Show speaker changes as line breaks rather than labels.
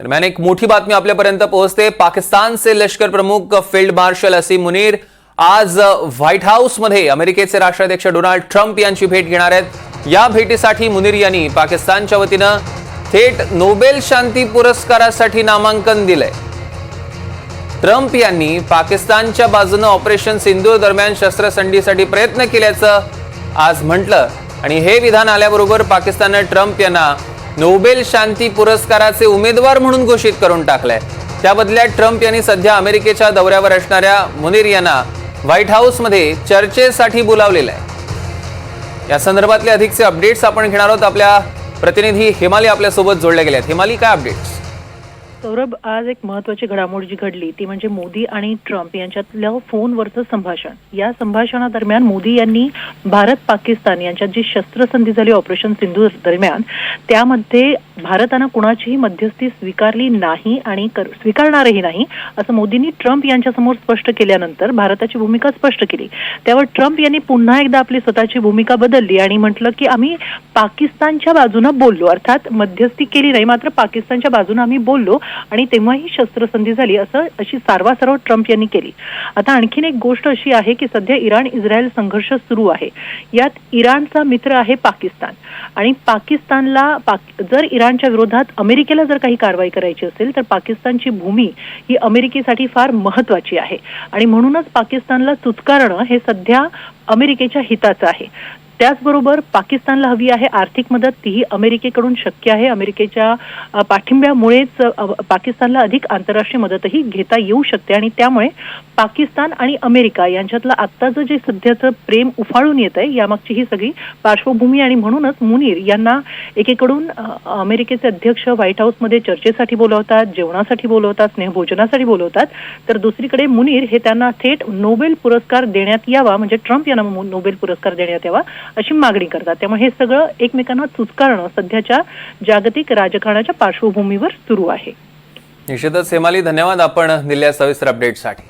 दरम्यान एक मोठी बातमी आपल्यापर्यंत पोहोचते. पाकिस्तानचे लष्कर प्रमुख फील्ड मार्शल असीम मुनीर आज व्हाईट हाऊसमध्ये अमेरिकेचे राष्ट्राध्यक्ष डोनाल्ड ट्रम्प यांची भेट घेणार आहेत. या भेटीसाठी मुनीर यांनी पाकिस्तानच्या वतीनं थेट नोबेल शांती पुरस्कारासाठी नामांकन दिलंय. ट्रम्प यांनी पाकिस्तानच्या बाजूनं ऑपरेशन सिंधूर दरम्यान शस्त्रसंधीसाठी प्रयत्न केल्याचं आज म्हटलं आणि हे विधान आल्याबरोबर पाकिस्ताननं ट्रम्प यांना नोबेल शांती पुरस्काराचे उमेदवार म्हणून घोषित करून टाकलंय. त्या बदल्यात ट्रम्प यांनी सध्या अमेरिकेच्या दौऱ्यावर असणाऱ्या मुनीर यांना व्हाईट हाऊसमध्ये चर्चेसाठी बोलावलेलं आहे. या संदर्भातले अधिकचे अपडेट्स आपण घेणार आहोत. आपल्या प्रतिनिधी हिमाली आपल्यासोबत जोडल्या गेल्या आहेत. हिमाली काय अपडेट्स
सौरभ आज एक महत्वाची घडामोड जी घडली. ती म्हणजे मोदी आणि ट्रम्प यांच्यातलं फोनवरचं संभाषण. या संभाषणादरम्यान मोदी यांनी भारत पाकिस्तान यांच्यात जी शस्त्रसंधी झाली ऑपरेशन सिंधू दरम्यान त्यामध्ये भारतानं कुणाचीही मध्यस्थी स्वीकारली नाही आणि कर- स्वीकारणारही नाही असं मोदींनी ट्रम्प यांच्यासमोर स्पष्ट केल्यानंतर भारताची भूमिका स्पष्ट केली. त्यावर ट्रम्प यांनी पुन्हा एकदा आपली स्वतःची भूमिका बदलली आणि म्हटलं की आम्ही पाकिस्तानच्या बाजूनं बोललो अर्थात मध्यस्थी केली नाही मात्र पाकिस्तानच्या बाजूनं आम्ही बोललो आणि तेव्हाही शस्त्रसंधी झाली असं अशी सारवासारव ट्रम्प यांनी केली. आता आणखीन एक गोष्ट अशी आहे की सध्या इराण इस्रायल संघर्ष सुरू आहे. यात इराणचा मित्र आहे पाकिस्तान. आणि पाकिस्तानला पाक जर इराणच्या विरोधात अमेरिकेला जर काही कारवाई करायची असेल तर पाकिस्तानची भूमी ही अमेरिकेसाठी फार महत्वाची आहे. आणि म्हणूनच पाकिस्तानला चुचकारणं हे सध्या अमेरिकेच्या हिताचं आहे. त्याचबरोबर पाकिस्तानला हवी आहे आर्थिक मदत तीही अमेरिकेकडून शक्य आहे. अमेरिकेच्या पाठिंब्यामुळेच पाकिस्तानला अधिक आंतरराष्ट्रीय मदतही घेता येऊ शकते आणि त्यामुळे पाकिस्तान आणि अमेरिका यांच्यातलं आत्ताचं जे सध्याचं प्रेम उफाळून येत आहे यामागची ही सगळी पार्श्वभूमी आणि म्हणूनच मुनीर यांना एकीकडून अमेरिकेचे अध्यक्ष व्हाईट हाऊसमध्ये चर्चेसाठी बोलवतात जेवणासाठी बोलवतात स्नेहभोजनासाठी बोलवतात. तर दुसरीकडे मुनीर हे त्यांना थेट नोबेल पुरस्कार देण्यात यावा म्हणजे ट्रम्प यांना नोबेल पुरस्कार देण्यात यावा अशी मागणी करतात. त्यामुळे हे सगळं एकमेकांना चुचकारणं सध्याच्या जागतिक राजकारणाच्या पार्श्वभूमीवर सुरू आहे.
निश्चितच हेमाली धन्यवाद आपण दिल्या सविस्तर अपडेटसाठी